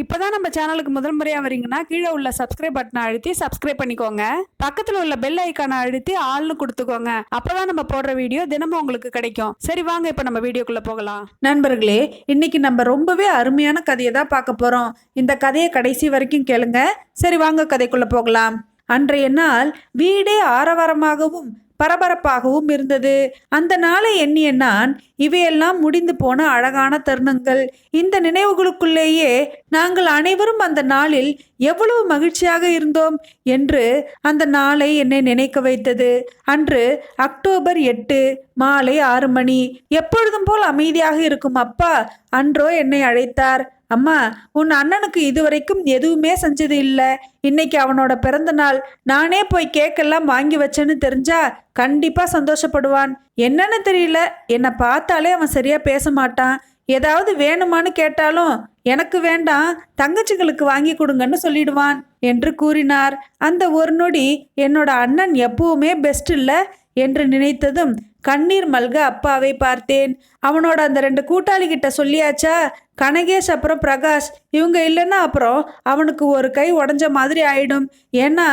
இப்போ தான் நம்ம சேனலுக்கு முதல் முறையாக வரீங்கன்னா கீழே உள்ள சப்ஸ்கிரைப் பட்டனை அழுத்தி சப்ஸ்கிரைப் பண்ணிக்கோங்க. பக்கத்தில் உள்ள பெல் ஐக்கானை அழுத்தி ஆள்னு கொடுத்துக்கோங்க. அப்போதான் நம்ம போடுற வீடியோ தினமும் உங்களுக்கு கிடைக்கும். சரி வாங்க இப்போ நம்ம வீடியோக்குள்ளே போகலாம். நண்பர்களே இன்னைக்கு நம்ம ரொம்பவே அருமையான கதையை தான் பார்க்க போகிறோம் இந்த கதையை கடைசி வரைக்கும் கேளுங்க. சரி வாங்க கதைக்குள்ளே போகலாம். அன்றைய நாள் வீடே ஆரவாரமாகவும் பரபரப்பாகவும் இருந்தது. அந்த நாளை எண்ணிய நான் இவையெல்லாம் முடிந்து போன அழகான தருணங்கள். இந்த நினைவுகளுக்குள்ளேயே நாங்கள் அனைவரும் அந்த நாளில் எவ்வளவு மகிழ்ச்சியாக இருந்தோம் என்று அந்த நாளை என்னை நினைக்க வைத்தது. அன்று அக்டோபர் எட்டு மாலை ஆறு மணி. எப்பொழுதும் போல் அமைதியாக இருக்கும் அப்பா அன்றோ என்னை அழைத்தார். அம்மா உன் அண்ணனுக்கு இதுவரைக்கும் எதுவுமே செஞ்சது இல்லை. இன்னைக்கு அவனோட பிறந்த நாள். நானே போய் கேக்கெல்லாம் வாங்கி வச்சேன்னு தெரிஞ்சா கண்டிப்பா சந்தோஷப்படுவான். என்னன்னு தெரியல. என்னை பார்த்தாலே அவன் சரியா பேச மாட்டான். ஏதாவது வேணுமான்னு கேட்டாலும் எனக்கு வேண்டாம். தங்கச்சிகளுக்கு வாங்கி கொடுங்கன்னு சொல்லிடுவான் என்று கூறினார். அந்த ஒரு நொடி என்னோட அண்ணன் எப்பவுமே பெஸ்ட் இல்லை. என்று நினைத்ததும் கண்ணீர் மல்க அப்பாவை பார்த்தேன். அவனோட அந்த ரெண்டு கூட்டாளி கிட்ட சொல்லியாச்சா கனகேஷ் அப்புறம் பிரகாஷ் இவங்க இல்லைன்னா அப்புறம் அவனுக்கு ஒரு கை உடஞ்ச மாதிரி ஆயிடும். ஏன்னா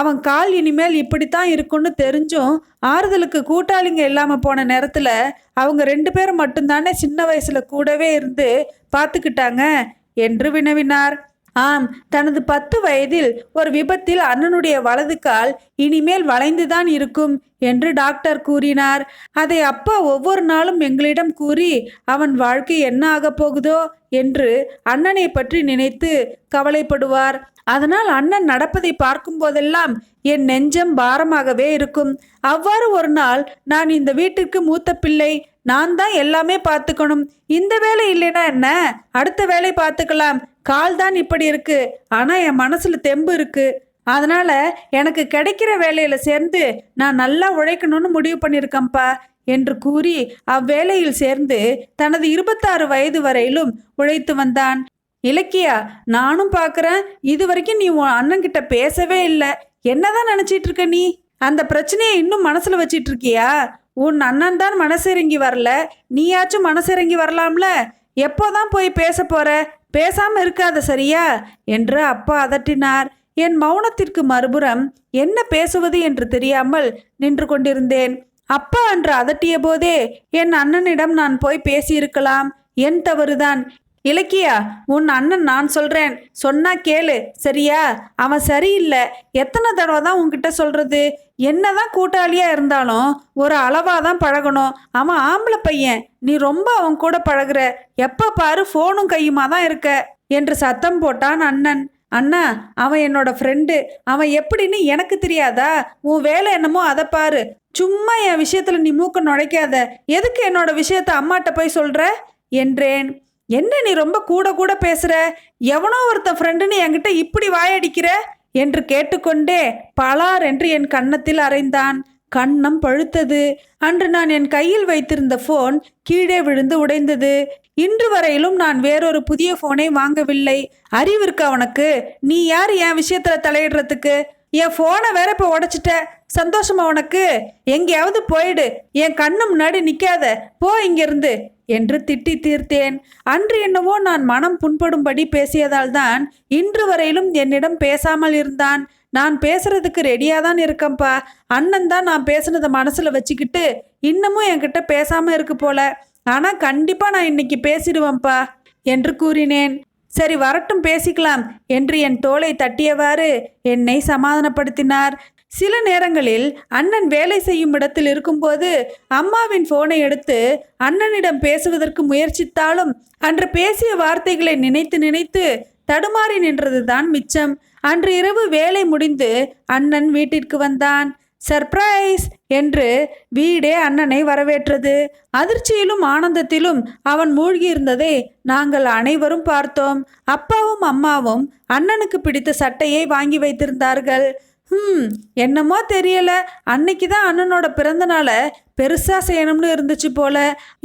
அவன் கால் இனிமேல் இப்படித்தான் இருக்கும்னு தெரிஞ்சும் ஆறுதலுக்கு கூட்டாளிங்க இல்லாமல் போன நேரத்தில் அவங்க ரெண்டு பேரும் மட்டும்தானே சின்ன வயசில் கூடவே இருந்து பார்த்துக்கிட்டாங்க என்று வினவினார். ஆம் தனது பத்து வயதில் ஒரு விபத்தில் அண்ணனுடைய வலது கால் இனிமேல் வளைந்துதான் இருக்கும் என்று டாக்டர் கூறினார். அதை அப்பா ஒவ்வொரு நாளும் எங்களிடம் கூறி அவன் வாழ்க்கை என்ன ஆகப் போகுதோ? என்று அண்ணனை பற்றி நினைத்து கவலைப்படுவார். அதனால் அண்ணன் நடப்பதை பார்க்கும் போதெல்லாம் என் நெஞ்சம் பாரமாகவே இருக்கும். அவ்வாறு ஒரு நாள் நான் இந்த வீட்டிற்கு மூத்த பிள்ளை. நான் தான் எல்லாமே பார்த்துக்கணும். இந்த வேலை இல்லைன்னா என்ன? அடுத்த வேலை பார்த்துக்கலாம். கால் தான் இப்படி இருக்கு. ஆனால் என் மனசில் தெம்பு இருக்கு. அதனால எனக்கு கிடைக்கிற வேலையில சேர்ந்து நான் நல்லா உழைக்கணும்னு முடிவு பண்ணியிருக்கேன்ப்பா என்று கூறி அவ்வேலையில் சேர்ந்து தனது இருபத்தாறு வயது வரையிலும் உழைத்து வந்தான். இலக்கியா நானும் பார்க்குறேன் இது வரைக்கும் நீ உன் அண்ணன்கிட்ட பேசவே இல்லை. என்னதான் நினச்சிட்டு இருக்க நீ? அந்த பிரச்சனையை இன்னும் மனசில் வச்சிட்டு இருக்கியா? உன் அண்ணன் தான் மனசிறங்கி வரல. நீயாச்சும் மனசிறங்கி வரலாம்ல. எப்போதான் போய் பேச போற? பேசாமல் இருக்காத சரியா? என்று அப்பா அதட்டினார். என் மௌனத்திற்கு மறுபுறம் என்ன பேசுவது என்று தெரியாமல் நின்று கொண்டிருந்தேன். அப்பா அன்று அதட்டிய போதே என் அண்ணனிடம் நான் போய் பேசியிருக்கலாம். என் தவறுதான். இலக்கியா உன் அண்ணன் நான் சொல்றேன். சொன்னா கேளு. சரியா? அவன் சரியில்லை. எத்தனை தடவை தான் உன்கிட்ட சொல்றது? என்னதான் கூட்டாளியா இருந்தாலும் ஒரு அளவா தான் பழகணும். அவன் ஆம்பளை பையன். நீ ரொம்ப அவன் கூட பழகுற. எப்ப பாரு ஃபோனும் கையுமா தான் இருக்க. என்று சத்தம் போட்டான் அண்ணன். அண்ணா அவன் என்னோட ஃப்ரெண்டு அவன் எப்படின்னு எனக்கு தெரியாதா? உன் வேலை என்னமோ அதை பாரு. சும்மா என் விஷயத்துல நீ மூக்க நுழைக்காத. எதுக்கு என்னோட விஷயத்த அம்மாட்ட போய் சொல்ற? என்றேன். என்ன நீ ரொம்ப கூட கூட பேசுற? எவனோ ஒருத்த ஃப்ரெண்டுன்னு என்கிட்ட இப்படி வாயடிக்கிற? என்று கேட்டுக்கொண்டே பலார் என்று என் கன்னத்தில் அறைந்தான். கன்னம் பழுத்தது. அன்று நான் என் கையில் வைத்திருந்த ஃபோன் கீழே விழுந்து உடைந்தது. இன்று வரையிலும் நான் வேறொரு புதிய ஃபோனை வாங்கவில்லை. அறிவு இருக்கா உனக்கு நீ யார் என் விஷயத்துல தலையிடுறதுக்கு? என் ஃபோனை வேற இப்போ உடைச்சிட்ட. சந்தோஷமா உனக்கு? எங்கேயாவது போயிடு. என் கண்ணு முன்னாடி நிற்காத போ இங்கிருந்து. என்று திட்டி தீர்த்தேன். அன்று என்னவோ நான் மனம் புண்படும்படி பேசியதால் தான் இன்று வரையிலும் என்னிடம் பேசாமல் இருந்தான். நான் பேசுறதுக்கு ரெடியாக தான் இருக்கேன்ப்பா அண்ணன் தான் நான் பேசுனதை மனசில் வச்சுக்கிட்டு இன்னமும் என்கிட்ட பேசாமல் இருக்கு போல. ஆனால் கண்டிப்பாக நான் இன்னைக்கு பேசிடுவேன்ப்பா என்று கூறினேன். சரி வரட்டும் பேசிக்கலாம் என்று என் தோலை தட்டியவாறு என்னை சமாதானப்படுத்தினார். சில நேரங்களில் அண்ணன் வேலை செய்யும் இடத்தில் இருக்கும்போது அம்மாவின் போனை எடுத்து அண்ணனிடம் பேசுவதற்கு முயற்சித்தாலும் அன்று பேசிய வார்த்தைகளை நினைத்து நினைத்து தடுமாறி நின்றதுதான் மிச்சம். அன்று இரவு வேலை முடிந்து அண்ணன் வீட்டிற்கு வந்தான். சர்ப்ரைஸ்! என்று வீடே அண்ணனை வரவேற்றது. அதிர்ச்சியிலும் ஆனந்தத்திலும் அவன் மூழ்கியிருந்ததை நாங்கள் அனைவரும் பார்த்தோம். அப்பாவும் அம்மாவும் அண்ணனுக்கு பிடித்த சட்டையை வாங்கி வைத்திருந்தார்கள். ம் என்னமோ தெரியல. அன்னைக்கு தான் அண்ணனோட பிறந்த நாளை செய்யணும்னு இருந்துச்சு போல.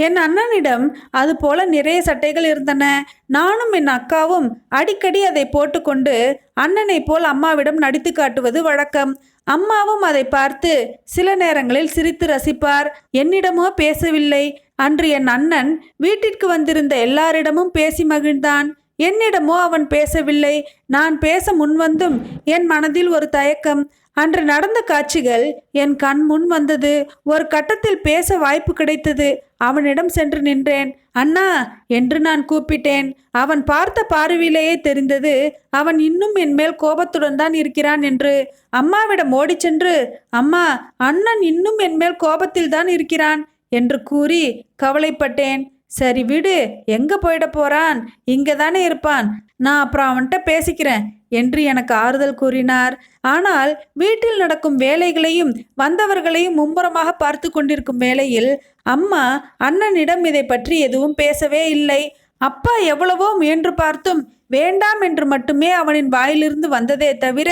என் அண்ணனிடம் அது போல நிறைய சட்டைகள் இருந்தன. நானும் என் அக்காவும் அடிக்கடி அதை போட்டுக்கொண்டு அண்ணனை போல் அம்மாவிடம் நடித்து காட்டுவது வழக்கம். அம்மாவும் அதை பார்த்து சில நேரங்களில் சிரித்து ரசிப்பார். என்னிடமோ பேசவில்லை. அன்று என் அண்ணன் வீட்டிற்கு வந்திருந்த எல்லாரிடமும் பேசி மகிழ்ந்தான். என்னிடமோ அவன் பேசவில்லை. நான் பேச முன்வந்தும் என் மனதில் ஒரு தயக்கம். அன்று நடந்த காட்சிகள் என் கண் முன் வந்தது. ஒரு கட்டத்தில் பேச வாய்ப்பு கிடைத்தது. அவனிடம் சென்று நின்றேன். அண்ணா என்று நான் கூப்பிட்டேன். அவன் பார்த்த பார்வையிலேயே தெரிந்தது அவன் இன்னும் என் மேல் கோபத்துடன் தான் இருக்கிறான் என்று. அம்மாவிடம் ஓடிச் சென்று அம்மா அண்ணன் இன்னும் என் மேல் கோபத்தில் தான் இருக்கிறான் என்று கூறி கவலைப்பட்டேன். சரி விடு எங்க போயிட போறான்? இங்க தானே இருப்பான். நான் அப்புறம் அவன்கிட்ட பேசிக்கிறேன் என்று எனக்கு ஆறுதல் கூறினார். ஆனால் வீட்டில் நடக்கும் வேலைகளையும் வந்தவர்களையும் மும்முரமாக பார்த்து கொண்டிருக்கும் வேளையில் அம்மா அண்ணனிடம் இதை பற்றி எதுவும் பேசவே இல்லை. அப்பா எவ்வளவோ முயன்று பார்த்தும் வேண்டாம் என்று மட்டுமே அவனின் வாயிலிருந்து வந்ததே தவிர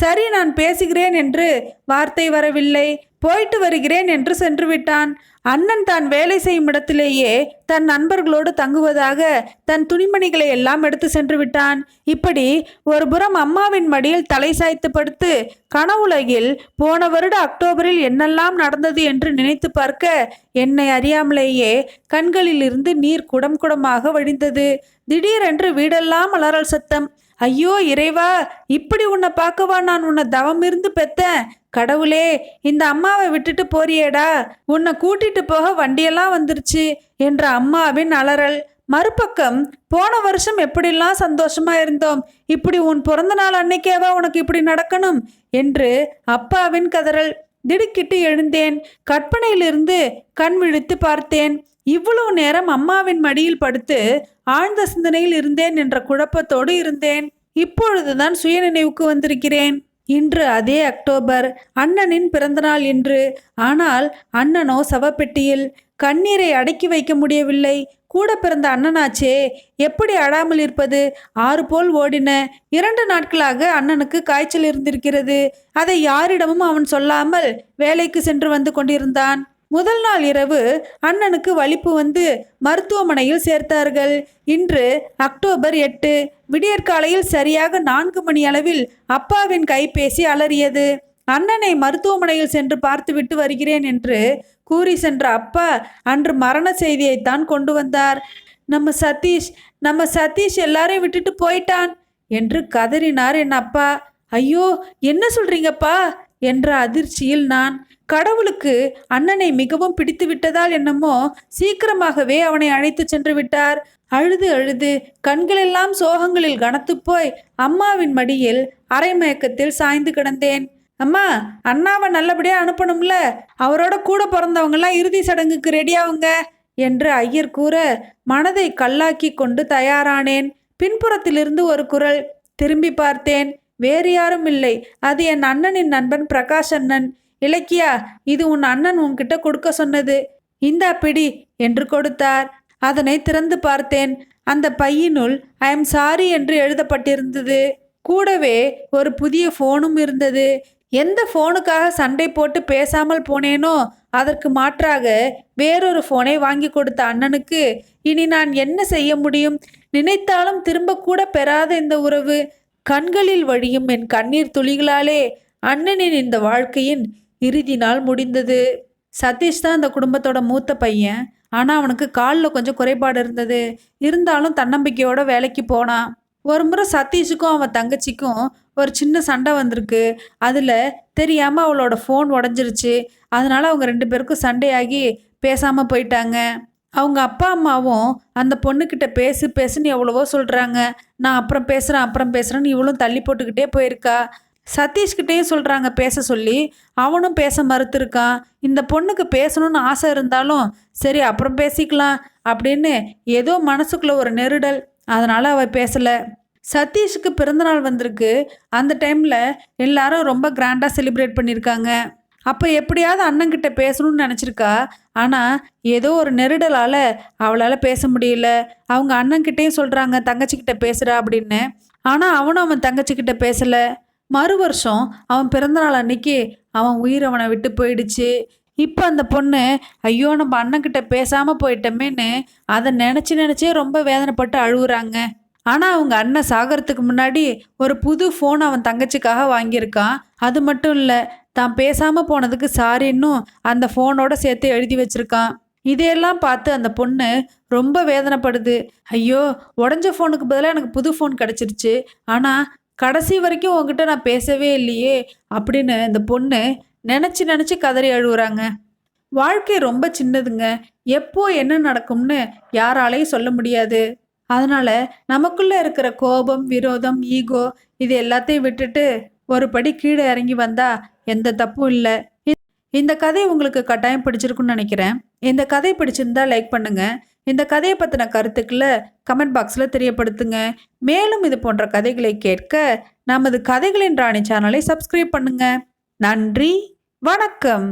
சரி நான் பேசுகிறேன் என்று வார்த்தை வரவில்லை. போயிட்டு வருகிறேன் என்று சென்று விட்டான். அண்ணன் தான் வேலை செய்யும் இடத்திலேயே தன் நண்பர்களோடு தங்குவதாக தன் துணிமணிகளை எல்லாம் எடுத்து சென்று விட்டான். இப்படி ஒரு புறம் அம்மாவின் மடியில் தலை சாய்த்து படுத்து கனவுலகில் போன வருட அக்டோபரில் என்னெல்லாம் நடந்தது என்று நினைத்து பார்க்க என்னை அறியாமலேயே கண்களிலிருந்து நீர் குடம் குடமாக வழிந்தது. திடீரென்று வீடெல்லாம் அலறல் சத்தம். ஐயோ இறைவா இப்படி உன்னை பார்க்கவா நான் உன்னை தவம் இருந்து பெத்தேன்? கடவுளே இந்த அம்மாவை விட்டுட்டு போறியேடா. உன்னை கூட்டிட்டு போக வண்டியெல்லாம் வந்துருச்சு என்ற அம்மாவின் அலறல். மறுபக்கம் போன வருஷம் எப்படிலாம் சந்தோஷமா இருந்தோம். இப்படி உன் பிறந்த நாள் அன்னைக்கேவா உனக்கு இப்படி நடக்கணும் என்று அப்பாவின் கதறல். திடுக்கிட்டு எழுந்தேன். கற்பனையிலிருந்து கண் விழித்து பார்த்தேன். இவ்வளவு நேரம் அம்மாவின் மடியில் படுத்து ஆழ்ந்த சிந்தனையில் இருந்தேன் என்ற குழப்பத்தோடு இருந்தேன். இப்பொழுதுதான் சுயநினைவுக்கு வந்திருக்கிறேன். இன்று அதே அக்டோபர் அண்ணனின் பிறந்தநாள் என்று ஆனால் அண்ணனோ சவப்பெட்டியில் கண்ணீரை அடக்கி வைக்க முடியவில்லை. கூட பிறந்த அண்ணனாச்சே எப்படி அழாமல் இருப்பது? ஆறு போல் ஓடின இரண்டு நாட்களாக அண்ணனுக்கு காய்ச்சல் இருந்திருக்கிறது. அதை யாரிடமும் அவன் சொல்லாமல் வேலைக்கு சென்று வந்து கொண்டிருந்தான். முதல் நாள் இரவு அண்ணனுக்கு வலிப்பு வந்து மருத்துவமனையில் சேர்த்தார்கள். இன்று அக்டோபர் எட்டு விடியற்காலையில் சரியாக நான்கு மணி அளவில் அப்பாவின் கைபேசி அலறியது. அண்ணனை மருத்துவமனையில் சென்று பார்த்துவிட்டு வருகிறேன் என்று கூறி சென்ற அப்பா அன்று மரண செய்தியைத்தான் கொண்டு வந்தார். நம்ம சதீஷ் நம்ம சதீஷ் எல்லாரையும் விட்டுட்டு போயிட்டான் என்று கதறினார் என் அப்பா. ஐயோ என்ன சொல்றீங்கப்பா? என்ற அதிர்ச்சியில் நான் கடவுளுக்கு அண்ணனை மிகவும் பிடித்து விட்டதால் என்னமோ சீக்கிரமாகவே அவனை அழைத்து சென்று விட்டார். அழுது அழுது கண்களெல்லாம் சோகங்களில் கனத்து போய் அம்மாவின் மடியில் அரைமயக்கத்தில் சாய்ந்து கிடந்தேன். அம்மா அண்ணாவை நல்லபடியாக அனுப்பணும்ல? அவரோட கூட பிறந்தவங்கெல்லாம் இறுதி சடங்குக்கு ரெடியாவுங்க என்று ஐயர் கூற மனதை கல்லாக்கி கொண்டு தயாரானேன். பின்புறத்திலிருந்து ஒரு குரல் திரும்பி பார்த்தேன். வேறு யாரும் இல்லை. அது என் அண்ணனின் நண்பன் பிரகாஷ் அண்ணன். இலக்கியா இது உன் அண்ணன் உன்கிட்ட கொடுக்க சொன்னது. இந்தா பிடி என்று கொடுத்தார். அதனை திறந்து பார்த்தேன். அந்த பையினுள் ஐ எம் சாரி என்று எழுதப்பட்டிருந்தது. கூடவே ஒரு புதிய ஃபோனும் இருந்தது. எந்த ஃபோனுக்காக சண்டை போட்டு பேசாமல் போனேனோ அதற்கு மாற்றாக வேறொரு ஃபோனை வாங்கி கொடுத்த அண்ணனுக்கு இனி நான் என்ன செய்ய முடியும்? நினைத்தாலும் திரும்ப கூட பெறாத இந்த உறவு. கண்களில் வழியும் என் கண்ணீர் துளிகளாலே அண்ணனின் இந்த வாழ்க்கையின் இறுதி நாள் முடிந்தது. சதீஷ் தான் அந்த குடும்பத்தோட மூத்த பையன். ஆனால் அவனுக்கு காலில் கொஞ்சம் குறைபாடு இருந்தது. இருந்தாலும் தன்னம்பிக்கையோட வேலைக்கு போனான். ஒரு முறை சதீஷுக்கும் அவன் தங்கச்சிக்கும் ஒரு சின்ன சண்டை வந்திருக்கு. அதில் தெரியாமல் அவளோட ஃபோன் உடஞ்சிருச்சு. அதனால அவங்க ரெண்டு பேருக்கும் சண்டையாகி பேசாமல் போயிட்டாங்க. அவங்க அப்பா அம்மாவும் அந்த பொண்ணுக்கிட்ட பேசு பேசுன்னு எவ்வளவோ சொல்கிறாங்க நான் அப்புறம் பேசுகிறேன் அப்புறம் பேசுகிறேன்னு இவளும் தள்ளி போட்டுக்கிட்டே போயிருக்கா. சதீஷ்கிட்டேயும் சொல்கிறாங்க பேச சொல்லி. அவனும் பேச மறுத்துருக்கான் இந்த பொண்ணுக்கு பேசணும்னு ஆசை இருந்தாலும் சரி அப்புறம் பேசிக்கலாம் அப்படின்னு ஏதோ மனசுக்குள்ள ஒரு நெருடல். அதனால் அவள் பேசலை. சதீஷுக்கு பிறந்தநாள் வந்திருக்கு. அந்த டைமில் எல்லாரும் ரொம்ப கிராண்டாக செலிப்ரேட் பண்ணியிருக்காங்க. அப்போ எப்படியாவது அண்ணங்கிட்ட பேசணும்னு நினச்சிருக்கா. ஆனால் ஏதோ ஒரு நெருடலால் அவளால் பேச முடியல. அவங்க அண்ணங்கிட்டேயும் சொல்கிறாங்க தங்கச்சிக்கிட்ட பேசுகிறா அப்படின்னு. ஆனால் அவனும் அவன் தங்கச்சிக்கிட்ட பேசலை. மறு வருஷம் அவன் பிறந்தநாள் அன்னைக்கு அவன் உயிர் அவனை விட்டு போயிடுச்சு. இப்போ அந்த பொண்ணு ஐயோ நம்ம அண்ணன்கிட்ட பேசாமல் போயிட்டோமேன்னு அதை நினச்சி நினச்சே ரொம்ப வேதனைப்பட்டு அழுகுறாங்க. ஆனால் அவங்க அண்ணன் சாகிறதுக்கு முன்னாடி ஒரு புது ஃபோன் அவன் தங்கச்சிக்காக வாங்கியிருக்கான். அது மட்டும் இல்லை தான் பேசாமல் போனதுக்கு சாரின்னும் அந்த ஃபோனோட சேர்த்து எழுதி வச்சிருக்கான். இதையெல்லாம் பார்த்து அந்த பொண்ணு ரொம்ப வேதனைப்படுது. ஐயோ உடஞ்ச ஃபோனுக்கு பதிலாக எனக்கு புது ஃபோன் கிடச்சிருச்சு. ஆனால் கடைசி வரைக்கும் உங்ககிட்ட நான் பேசவே இல்லையே அப்படின்னு இந்த பொண்ணு நினச்சி நினச்சி கதறி அழுகுறாங்க வாழ்க்கை ரொம்ப சின்னதுங்க. எப்போ என்ன நடக்கும்னு யாராலையும் சொல்ல முடியாது. அதனால நமக்குள்ளே இருக்கிற கோபம் விரோதம் ஈகோ இது எல்லாத்தையும் விட்டுட்டு ஒரு படி கீழே இறங்கி வந்தா எந்த தப்பும் இல்லை. இந்த கதை உங்களுக்கு கட்டாயம் பிடிச்சிருக்குன்னு நினைக்கிறேன். இந்த கதை பிடிச்சிருந்தா லைக் பண்ணுங்கள் இந்த கதையை பற்றின கருத்துக்களை கமெண்ட் பாக்ஸில் தெரியப்படுத்துங்க. மேலும் இது போன்ற கதைகளை கேட்க நமது கதைகளின் ராணி சேனலை சப்ஸ்கிரைப் பண்ணுங்கள் நன்றி. வணக்கம்.